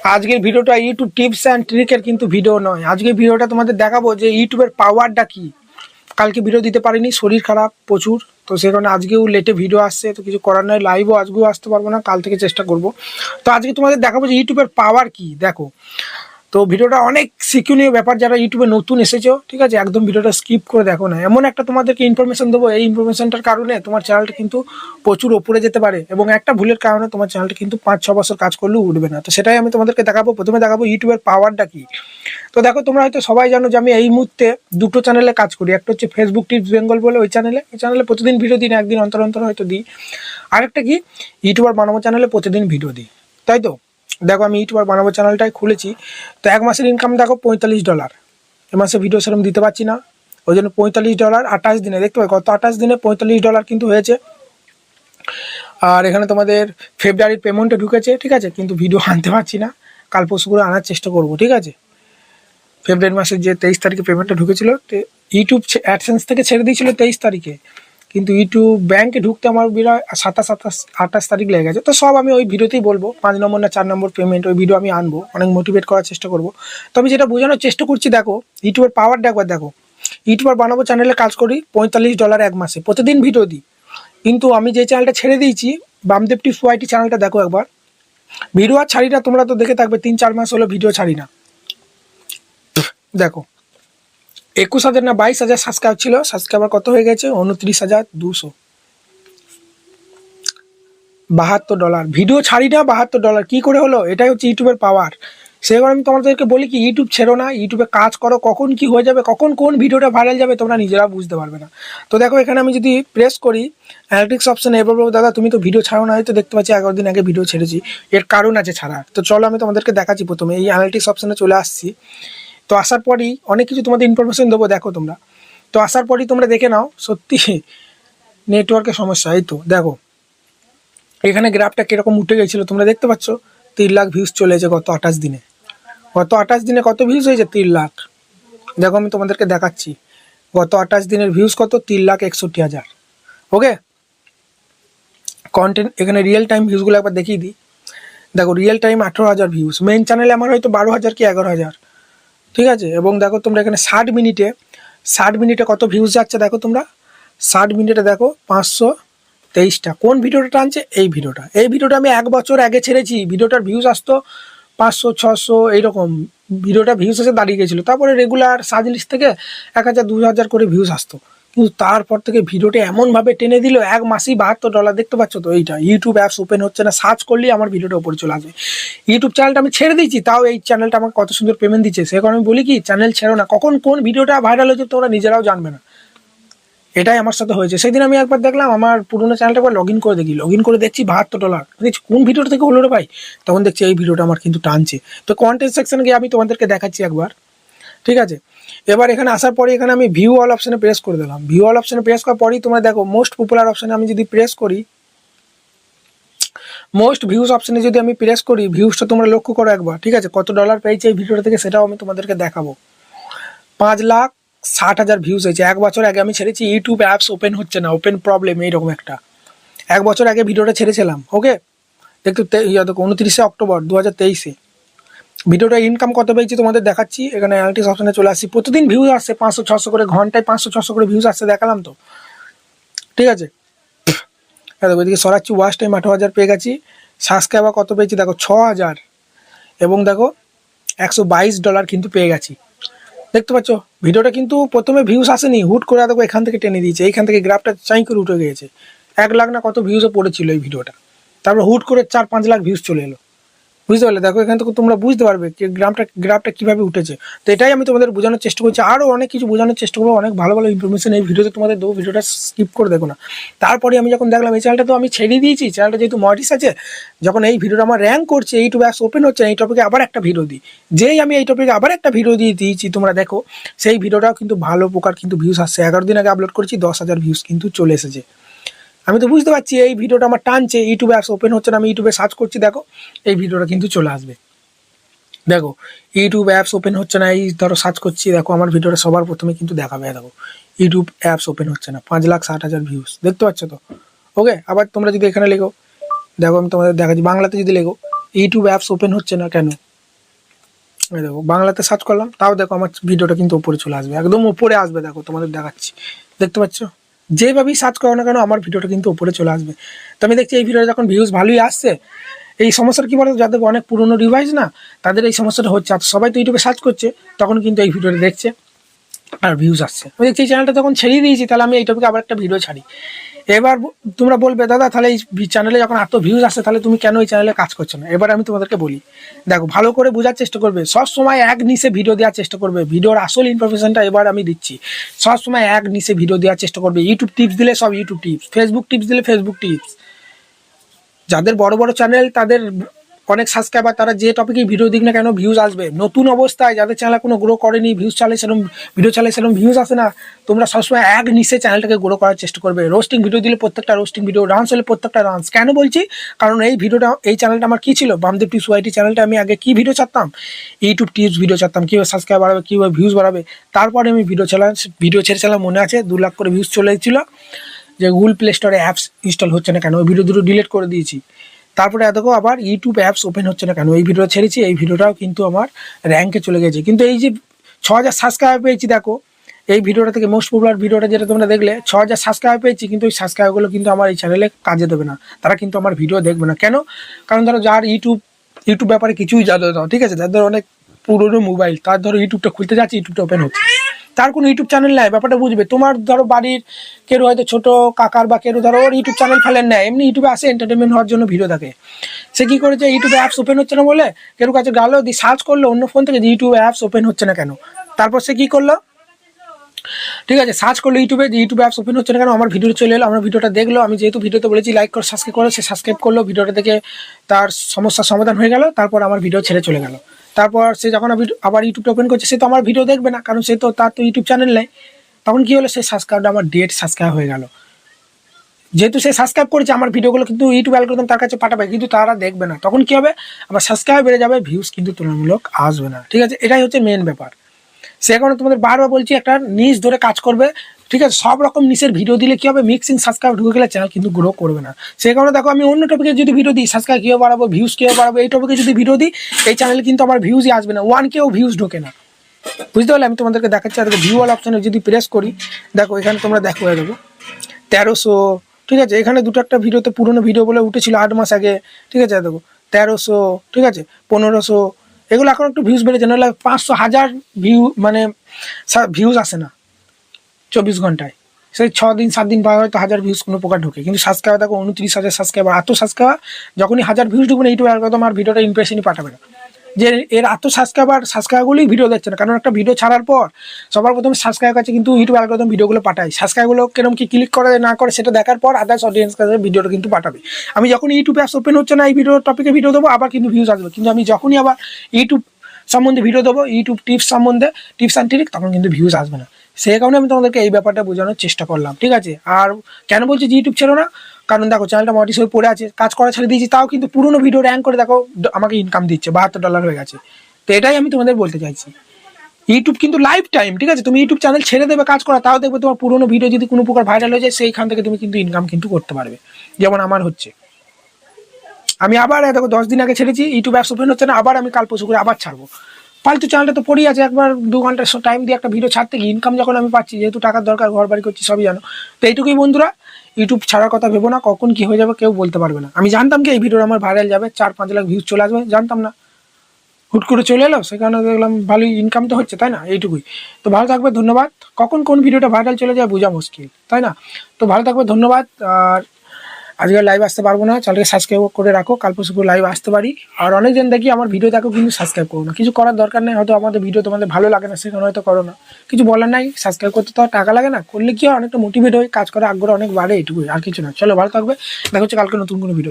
আজকের ভিডিওটা YouTube tips and ট্রিকের কিন্তু ভিডিও নয়। আজকের ভিডিওটা তোমাদের দেখাবো যে ইউটিউবের পাওয়ারটা কি। কালকে ভিডিও দিতে পারিনি, শরীর খারাপ প্রচুর, তো সেই কারণে আজকেও লেটে ভিডিও আসছে, তো কিছু করার নয় লাইভও আজকেও আসতে পারব না, কাল থেকে চেষ্টা করব। তো আজকে তোমাদের দেখাবো যে ইউটিউবের পাওয়ার কি। দেখো তো ভিডিওটা অনেক শিক্ষণীয় ব্যাপার, যারা ইউটিউবে নতুন এসেছ, ঠিক আছে, একদম ভিডিওটা স্কিপ করে দেখো না। এমন একটা তোমাদেরকে ইনফরমেশন দেবো, এই ইনফরমেশনটার কারণে তোমার চ্যানেলটা কিন্তু প্রচুর ওপরে যেতে পারে এবং একটা ভুলের কারণে তোমার চ্যানেলটা কিন্তু পাঁচ, ছ বছর কাজ করলেও উঠবে না। তো সেটাই আমি তোমাদেরকে দেখাবো, প্রথমে দেখাবো ইউটিউবের পাওয়ারটা কি। তো দেখো, তোমরা হয়তো সবাই জানো যে আমি এই মুহূর্তে দুটো চ্যানেলে কাজ করি। একটা হচ্ছে ফেসবুক টিপস বেঙ্গল বলে ওই চ্যানেলে ওই চ্যানেলে প্রতিদিন ভিডিও দিন একদিন অন্তর অন্তর হয়তো দিই। আরেকটা কি? ইউটিউবার বানাবো চ্যানেলে প্রতিদিন ভিডিও দিই। তাই তো? দেখো আমি ইউটিউবার বানাবো চ্যানেলটাই খুলেছি, তো এক মাসের ইনকাম দেখো পঁয়তাল্লিশ ডলার এ মাসে ভিডিও সেরকম দিতে পারছি না, ওই জন্য পঁয়তাল্লিশ ডলার আঠাশ দিনে, দেখতে পাই গত আঠাশ দিনে পঁয়তাল্লিশ ডলার কিন্তু হয়েছে। আর এখানে তোমাদের ফেব্রুয়ারির পেমেন্টে ঢুকেছে, ঠিক আছে? কিন্তু ভিডিও আনতে পারছি না, কাল পরশু করে আনার চেষ্টা করব, ঠিক আছে? ফেব্রুয়ারি মাসের যে তেইশ তারিখে পেমেন্টটা ঢুকেছিল ইউটিউব অ্যাডসেন্স থেকে ছেড়ে দিয়েছিল তেইশ তারিখে। কিন্তু ইউটিউব ব্যাংকে ঢুকতে আমার বিরাট সাতাশ সাতাশ, আঠাশ তারিখ লেগে গেছে। তো সব আমি ওই ভিডিওতেই বলব, পাঁচ নম্বর না চার নম্বর পেমেন্ট ওই ভিডিও আমি আনব, অনেক মোটিভেট করার চেষ্টা করব। তো আমি যেটা বোঝানোর চেষ্টা করছি, দেখো, ইউটিউবের পাওয়ারটা একবার দেখো। ইউটিউবার বানাবো চ্যানেলে কাজ করি, পঁয়তাল্লিশ ডলার এক মাসে, প্রতিদিন ভিডিও দিই। কিন্তু আমি যে চ্যানেলটা ছেড়ে দিয়েছি বামদেব টিপস চ্যানেলটা দেখো একবার। ভিডিও আর ছাড়ি না তোমরা তো দেখে থাকবে, তিন চার মাস হলো ভিডিও ছাড়ি না। দেখো। একুশ হাজার না বাইশ হাজার সাবস্ক্রাইব ছিল। সাবস্ক্রাইবার কত হয়ে গেছে? উনত্রিশ হাজার দুশো। বাহাত্তর ডলার ভিডিও ছাড়ি না, বাহাত্তর ডলার কি করে হলো? এটাই হচ্ছে ইউটিউবের পাওয়ার সেবার আমি তোমাদেরকে বলি কি ইউটিউব ছেড়ো না। ইউটিউবে কাজ করো, কখন কি হয়ে যাবে, কখন কোন ভিডিওটা ভাইরাল যাবে, তোমরা নিজেরা বুঝতে পারবে না। তো দেখো, এখানে আমি যদি প্রেস করি অ্যানালিটিক্স অপশানে এবার বলব দাদা, তুমি তো ভিডিও ছাড়ো না হয়তো দেখতে পাচ্ছি এগারো দিন আগে ভিডিও ছেড়েছি। এর কারণ আছে ছাড়া তো চলো, আমি তোমাদেরকে দেখাচ্ছি প্রথমে। এই অ্যানালিটিক্স অপশানে চলে আসছি। তো আসার পরই অনেক কিছু তোমাদের ইনফরমেশন দেবো, দেখো তোমরা। তো আসার পরই তোমরা দেখে নাও, সত্যি নেটওয়ার্কের সমস্যা, এই তো, দেখো। এখানে গ্রাফটা কীরকম উঠে গেছিল তোমরা দেখতে পাচ্ছ? তিন লাখ ভিউজ চলে এসেছে গত আঠাশ দিনে। গত আঠাশ দিনে কত ভিউজ হয়েছে? তিন লাখ। দেখো, আমি তোমাদেরকে দেখাচ্ছি। গত আঠাশ দিনের ভিউজ কত? তিন লাখ একষট্টি হাজার। ওকে কন্টেন্ট এখানে রিয়েল টাইম ভিউজগুলো একবার দেখিয়ে দিই। দেখো রিয়েল টাইম আঠেরো হাজার ভিউজ মেন চ্যানেলে আমার হয়তো বারো হাজার কি এগারো হাজার। ঠিক আছে? এবং দেখো তোমরা এখানে ষাট মিনিটে ষাট মিনিটে কত ভিউজ যাচ্ছে দেখো তোমরা? ষাট মিনিটে দেখো পাঁচশো তেইশটা। কোন ভিডিওটা টানছে? এই ভিডিওটা এই ভিডিওটা আমি এক বছর আগে ছেড়েছি। ভিডিওটার ভিউজ আসতো পাঁচশো, ছশো, এইরকম। ভিডিওটা ভিউজ এসে দাঁড়িয়ে গেছিল। তারপরে রেগুলার সাজলিস্ট থেকে এক হাজার, দু হাজার করে ভিউজ আসতো। কিন্তু তারপর থেকে ভিডিওটা এমনভাবে টেনে দিল, এক মাসেই বাহাত্তর ডলার দেখতে পাচ্ছ তো এইটা। ইউটিউব অ্যাপস ওপেন হচ্ছে না সার্চ করলেই আমার ভিডিওটা উপরে চলে আসবে। ইউটিউব চ্যানেলটা আমি ছেড়ে দিয়েছি, তাও এই চ্যানেলটা আমাকে কত সুন্দর পেমেন্ট দিচ্ছে। সে কারণে আমি বলি কি চ্যানেল ছেড়ো না। কখন কোন ভিডিওটা ভাইরাল হয়েছে তোমরা নিজেরাও জানবে না। এটাই আমার সাথে হয়েছে। সেদিন আমি একবার দেখলাম, আমার পুরোনো চ্যানেলটা একবার লগ ইন করে দেখি। লগ ইন করে দেখছি বাহাত্তর ডলার দেখছি, কোন ভিডিওটা থেকে হলো রে ভাই? তখন দেখছি এই ভিডিওটা আমার কিন্তু টানছে। তো কন্টেন্ট সেকশনে গিয়ে আমি তোমাদেরকে দেখাচ্ছি একবার। ঠিক আছে? এবার এখানে আসার পরে এখানে আমি ভিউ অল অপশানে প্রেস করে দিলাম। ভিউ অল অপশানে প্রেস করার পরেই তোমরা দেখো মোস্ট পপুলার অপশানে আমি যদি প্রেস করি মোস্ট ভিউজ অপশানে যদি আমি প্রেস করি ভিউজটা তোমরা লক্ষ্য করো একবার, ঠিক আছে? কত ডলার পেয়েছে এই ভিডিওটা থেকে সেটাও আমি তোমাদেরকে দেখাবো। পাঁচ লাখ ষাট হাজার ভিউজ হয়েছে। এক বছর আগে আমি ছেড়েছি ইউটিউব অ্যাপস ওপেন হচ্ছে না ওপেন প্রবলেম এইরকম একটা। এক বছর আগে ভিডিওটা ছেড়েছিলাম ওকে দেখতে দেখো, উনত্রিশে অক্টোবর দু হাজার তেইশে। ভিডিওটা ইনকাম কত পেয়েছি তোমাদের দেখাচ্ছি। এখানে অ্যানালিটিক্স অপশনে চলে আসছি। প্রতিদিন ভিউজ আসছে পাঁচশো, ছশো করে, ঘন্টায় পাঁচশো, ছশো করে ভিউজ আসছে, দেখালাম তো। ঠিক আছে? হ্যাঁ দেখো, এদিকে সরাচ্ছি ওয়াচ টাইম আঠারো হাজার পেয়ে গেছি। সাবস্ক্রাইবার কত পেয়েছি? দেখো, ছ হাজার। এবং দেখো, একশো বাইশ ডলার কিন্তু পেয়ে গেছি। দেখতে পাচ্ছ? ভিডিওটা কিন্তু প্রথমে ভিউজ আসেনি। হুট করে দেখো, এখান থেকে টেনে দিয়েছে। এইখান থেকে গ্রাফটা চাই করে উঠে গিয়েছে। এক লাখ না কত ভিউজও পড়েছিল এই ভিডিওটা। তারপর হুট করে চার, পাঁচ লাখ ভিউজ চলে এলো। বুঝতে পারলে? দেখো, এখান থেকে তোমরা বুঝতে পারবে যে গ্রামটা, গ্রাফটা কীভাবে উঠেছে। তো এটাই আমি তোমাদের বোঝানোর চেষ্টা করছি। আরও অনেক কিছু বোঝানোর চেষ্টা করব, অনেক ভালো ভালো ইনফরমেশন এই ভিডিওতে তোমাদের দেবো, ভিডিওটা স্কিপ করে দেখো না। তারপরে আমি যখন দেখলাম, এই চ্যানেলটা তো আমি ছেড়ে দিয়েছি চ্যানেলটা যেহেতু মডিস আছে, যখন এই ভিডিওটা আমার র্যাঙ্ক করছে ইউটিউব অ্যাপস ওপেন হচ্ছে, এই টপিকে আবার একটা ভিডিও দিই। যেই আমি এই টপিকে আবার একটা ভিডিও দিয়ে দিয়েছি, তোমরা দেখো, সেই ভিডিওটাও কিন্তু ভালো প্রকার কিন্তু ভিউজ আসছে। এগারো দিন আগে আপলোড করেছি, দশ হাজার ভিউজ কিন্তু চলে এসেছে। আমি তো বুঝতে পারছি এই ভিডিওটা আমার টানছে ইউটিউবে অ্যাপস ওপেন হচ্ছে না, আমি ইউটিউবে সার্চ করছি, দেখো, এই ভিডিওটা কিন্তু চলে আসবে। দেখো ইউটিউব অ্যাপস ওপেন হচ্ছে না, এই ধরো সার্চ করছি, দেখো, আমার ভিডিওটা সবার প্রথমে কিন্তু দেখাবে, দেখো। ইউটিউব অ্যাপস ওপেন হচ্ছে না, পাঁচ লাখ ষাট হাজার ভিউজ দেখতে পাচ্ছ তো? ওকে আবার তোমরা যদি এখানে লেখো, দেখো, আমি তোমাদের দেখাচ্ছি, বাংলাতে যদি লেখো ইউটিউব অ্যাপস ওপেন হচ্ছে না কেন? দেখো, বাংলাতে সার্চ করলাম, তাও দেখো, আমার ভিডিওটা কিন্তু উপরে চলে আসবে, একদম উপরে আসবে, দেখো, তোমাদের দেখাচ্ছি, দেখতে পাচ্ছ? যেভাবেই সার্চ করো না কেন, আমার ভিডিওটা কিন্তু উপরে চলে আসবে। তো আমি দেখছি এই ভিডিওটা যখন ভিউজ ভালোই আসছে, এই সমস্যাটা কী বলতো? যাদের অনেক পুরনো ডিভাইস না, তাদের এই সমস্যাটা হচ্ছে। আর সবাই তো ইউটিউবে সার্চ করছে, তখন কিন্তু এই ভিডিওটা দেখছে আর ভিউজ আসছে। আমি দেখছি এই চ্যানেলটা তখন ছেড়িয়ে দিয়েছি, তাহলে আমি এই টপিকে আবার একটা ভিডিও ছাড়ি। এবার তোমরা বলবে, দাদা, তাহলে এই চ্যানেলে যখন এত ভিউজ আসে তাহলে তুমি কেন এই চ্যানেলে কাজ করছ না? এবার আমি তোমাদেরকে বলি, দেখো, ভালো করে বোঝার চেষ্টা করবে। সব সময় এক নিচে ভিডিও দেওয়ার চেষ্টা করবে। ভিডিওর আসল ইনফরমেশনটা এবার আমি দিচ্ছি। সব সময় এক নিচে ভিডিও দেওয়ার চেষ্টা করবে। ইউটিউব টিপস দিলে সব ইউটিউব টিপস ফেসবুক টিপস দিলে ফেসবুক টিপস যাদের বড় বড় চ্যানেল তাদের অনেক সাবস্ক্রাইবার তারা যে টপিকে ভিডিও দিক না কেন ভিউজ আসবে। নতুন অবস্থায় যাদের চ্যানেল কোনো গ্রো করেনি ভিউজ চালে সেরকম ভিডিও চালে সেরকম ভিউজ আসে না, তোমরা সবসময় এক নিচে চ্যানেলটাকে গ্রো করার চেষ্টা করবে। রোস্টিং ভিডিও দিলে প্রত্যেকটা রোস্টিং ভিডিও ডান্স হলে প্রত্যেকটা ডান্স কেন বলছি? কারণ এই ভিডিওটা এই চ্যানেলটা আমার কি ছিল? বামদেব টিপস ওয়াইটি চ্যানেলটা আমি আগে কী ভিডিও চাচ্তাম ইউটিউব টিপস ভিডিও চাচ্তাম কীভাবে সাবস্ক্রাইব বাড়াবে, কীভাবে ভিউজ বাড়াবে। তারপরে আমি ভিডিও চালাম ভিডিও ছেড়েছিলাম মনে আছে, দু লাখ করে ভিউজ চলে এসেছিল। যে গুগল প্লে স্টোরে অ্যাপস ইনস্টল হচ্ছে না কেন? ওই ভিডিও দুটো ডিলিট করে দিয়েছি। তারপরে দেখো আবার ইউটিউব অ্যাপস ওপেন হচ্ছে না কেন? এই ভিডিও ছেড়েছি, এই ভিডিওটাও কিন্তু আমার র্যাঙ্কে চলে গেছে। কিন্তু এই যে ছ হাজার সাবস্ক্রাইব পেয়েছি দেখো, এই ভিডিওটা থেকে মোস্ট পপুলার ভিডিওটা যেটা তোমরা দেখলে ছ হাজার সাবস্ক্রাইব পেয়েছি, কিন্তু ওই সাবস্ক্রাইবগুলো কিন্তু আমার এই চ্যানেলে কাজে দেবে না। তারা কিন্তু আমার ভিডিও দেখবে না। কেন? কারণ ধরো যার ইউটিউব ইউটিউব ব্যাপারে কিছুই জানো না। ঠিক আছে? যাদের অনেক পুরোনো মোবাইল তার ধরো ইউটিউবটা খুলতে যাচ্ছে ইউটিউবটা ওপেন হচ্ছে। তার কোনো ইউটিউব চ্যানেল নাই, ব্যাপারটা বুঝবে। তোমার ধরো বাড়ির কেউ হয়তো ছোট কাকার বা কেউ ধরো ওর ইউটিউব চ্যানেল ফেলেন না এমনি ইউটিউবে আসে এন্টারটেনমেন্ট হওয়ার জন্য ভিডিও থাকে সে কী করেছে ইউটিউবে অ্যাপস ওপেন হচ্ছে না বলে কেউ কাছে গেলো, দিয়ে সার্চ করল, অন্য ফোন থেকে যে ইউটিউবে অ্যাপস ওপেন হচ্ছে না কেন? তারপর সে কী করল? ঠিক আছে সার্চ করল ইউটিউবে যে ইউটিউব অ্যাপস ওপেন হচ্ছে না কেন, আমার ভিডিও চলে এলো, আমার ভিডিওটা দেখল, আমি যেহেতু ভিডিওতে বলেছি লাইক করে সাবস্ক্রাইব করল সে সাবস্ক্রাইব করল ভিডিওটা দেখে তার সমস্যার সমাধান হয়ে গেল, তারপর আমার ভিডিও ছেড়ে চলে গেল। তারপর সে যখন আবার ইউটিউবটা ওপেন করছে, সে তো আমার ভিডিও দেখবে না, কারণ সে তো তার তো ইউটিউব চ্যানেল নেই। তখন কি হলো সেই সাবস্ক্রাইবটা আমার ডেট সাবস্ক্রাইব হয়ে গেল। যেহেতু সে সাবস্ক্রাইব করেছে, আমার ভিডিওগুলো কিন্তু ইউটিউব অ্যালগোরিদম তার কাছে পাঠাবে, কিন্তু তারা দেখবে না। তখন কি হবে? আমার সাবস্ক্রাইব বেড়ে যাবে ভিউজ কিন্তু তুলনামূলক আসবে না। ঠিক আছে, এটাই হচ্ছে মেন ব্যাপার। সে কারণে তোমাদের বারবার বলছি, একটা নিজ ধরে কাজ করবে ঠিক আছে? সব রকম নিচের ভিডিও দিলে কি হবে? মিক্সিং সাবস্ক্রাইব ঢুকে গেলে চ্যানেল কিন্তু গ্রো করবে না। সেই কারণে দেখো, আমি অন্য টপিকে যদি ভিডিও দিই সাবস্ক্রাইব কীভাবে বাড়াবো ভিউজ কীভাবে বাড়াবো, এই টপিকে যদি ভিডিও দিই, এই চ্যানেলে কিন্তু আমার ভিউজই আসবে না। ওয়ান কেও ভিউজ ঢোকে না। বুঝতে পারলে? আমি তোমাদেরকে দেখাচ্ছি। আর ভিউ অল অপশানে যদি প্রেস করি, দেখো, এখানে তোমরা দেখো দেবো তেরোশো, ঠিক আছে? এখানে দুটো একটা ভিডিওতে পুরনো ভিডিও বলে উঠেছিল আট মাস আগে, ঠিক আছে? দেখো, তেরোশো, ঠিক আছে? পনেরোশো, এগুলো এখন একটু ভিউজ বেড়েছে। নাহলে পাঁচশো হাজার ভিউ মানে ভিউজ আসে না। চব্বিশ ঘন্টায়। সেই ছ দিন সাত দিন পর হয়তো হাজার ভিউজ কোনো প্রকার ঢোকে। কিন্তু সাবস্ক্রাইবার দেখো উনত্রিশ হাজার সাবস্ক্রাইবার এত সাবস্ক্রাইবার যখনই হাজার ভিউজ ঢুকবে না, ইউটিউব অ্যালগোরিদম আর ভিডিওটা ইমপ্রেশনই পাঠাবে না। যে এর এত সাবস্ক্রাইবার সাবস্ক্রাইবারগুলোই ভিডিও দেখছে না। কারণ একটা ভিডিও ছাড়ার পর সবার প্রথমে সাবস্ক্রাইব কাছে কিন্তু ইউটিউব অ্যালগোরিদম ভিডিওগুলো পাঠায়। সাবস্ক্রাইবগুলো কীরকম কি ক্লিক করে, না করে, সেটা দেখার পর আদার্স অডিয়েন্স কাছে ভিডিওটা কিন্তু পাঠাবে। আমি যখন ইউটিউব অ্যাপস ওপেন হচ্ছে না, এই ভিডিও টপিকে ভিডিও দেবো, আবার কিন্তু ভিউজ আসবে। কিন্তু আমি যখনই আবার ইউটিউব সম্বন্ধে ভিডিও দেবো, ইউটিউব টিপস সম্বন্ধে টিপস অ্যান্ড ট্রিক তখন কিন্তু ভিউজ আসবে না। সেই কারণে আমি তোমাদেরকে এই ব্যাপারটা বোঝানোর চেষ্টা করলাম, ঠিক আছে? আর কেন বলছি যে ইউটিউব ছিল না? কারণ দেখো চ্যানেলটা মডিস হয়ে পড়ে আছে, কাজ করা ছেড়ে দিয়েছি, তাও কিন্তু পুরোনো ভিডিও র্যাঙ্ক করে দেখো আমাকে ইনকাম দিচ্ছে, বাহাত্তর ডলার হয়ে গেছে। তো এটাই আমি তোমাদের বলতে চাইছি। ইউটিউব কিন্তু লাইফ টাইম ঠিক আছে? তুমি ইউটিউব চ্যানেল ছেড়ে দেবে, কাজ করা, তাও দেখবে তোমার পুরোনো ভিডিও যদি কোনো প্রকার ভাইরাল হয়ে যায়, সেইখান থেকে তুমি কিন্তু ইনকাম কিন্তু করতে পারবে। যেমন আমার হচ্ছে। আমি আবার দেখো, দশ দিন আগে ছেড়েছি ইউটিউব অ্যাপস ওপেন হচ্ছে না, আবার আমি কাল পরশু করে আবার ছাড়বো। ফালতু চ্যানেলটা তো পড়েই আছে, একবার দু ঘণ্টা টাইম দিয়ে একটা ভিডিও ছাড়তে গিয়ে ইনকাম যখন আমি পাচ্ছি, যেহেতু টাকার দরকার, ঘর বাড়ি করছি, সবই জানো। তো এইটুকুই বন্ধুরা ইউটিউব ছাড়ার কথা ভেবো না, কখন কি হয়ে যাবে কেউ বলতে পারবে না। আমি জানতাম কি এই ভিডিওটা আমার ভাইরাল যাবে, চার পাঁচ লাখ ভিউজ চলে আসবে, জানতাম না। হুট করে চলে এলো সে কারণে দেখলাম ভালোই ইনকাম তো হচ্ছে, তাই না? এইটুকুই। তো ভালো থাকবে, ধন্যবাদ। কখন কোন ভিডিওটা ভাইরাল চলে যায় বোঝা মুশকিল, তাই না? তো ভালো থাকবে, ধন্যবাদ। আর আজকে লাইভ আসতে পারব না। চ্যানেলকে সাবস্ক্রাইব করে রাখো। কাল পরশু লাইভ আসতে পারি। আর অনেকজন দেখি আমার ভিডিও দেখো, কিন্তু সাবস্ক্রাইব করো না। কিছু করার দরকার নেই, হয়তো আমাদের ভিডিও তোমাদের ভালো লাগে না, সেখানে হয়তো করো না। কিছু বলার নাই সাবস্ক্রাইব করতে তো টাকা লাগে না। করলে কি হয়, অনেকটা মোটিভেট হয় কাজ করার আগ্রহ অনেক বাড়ে, এটুকুই, আর কিছু না। চলো ভালো থাকবে। দেখা হচ্ছে কালকে নতুন কোনো ভিডিওতে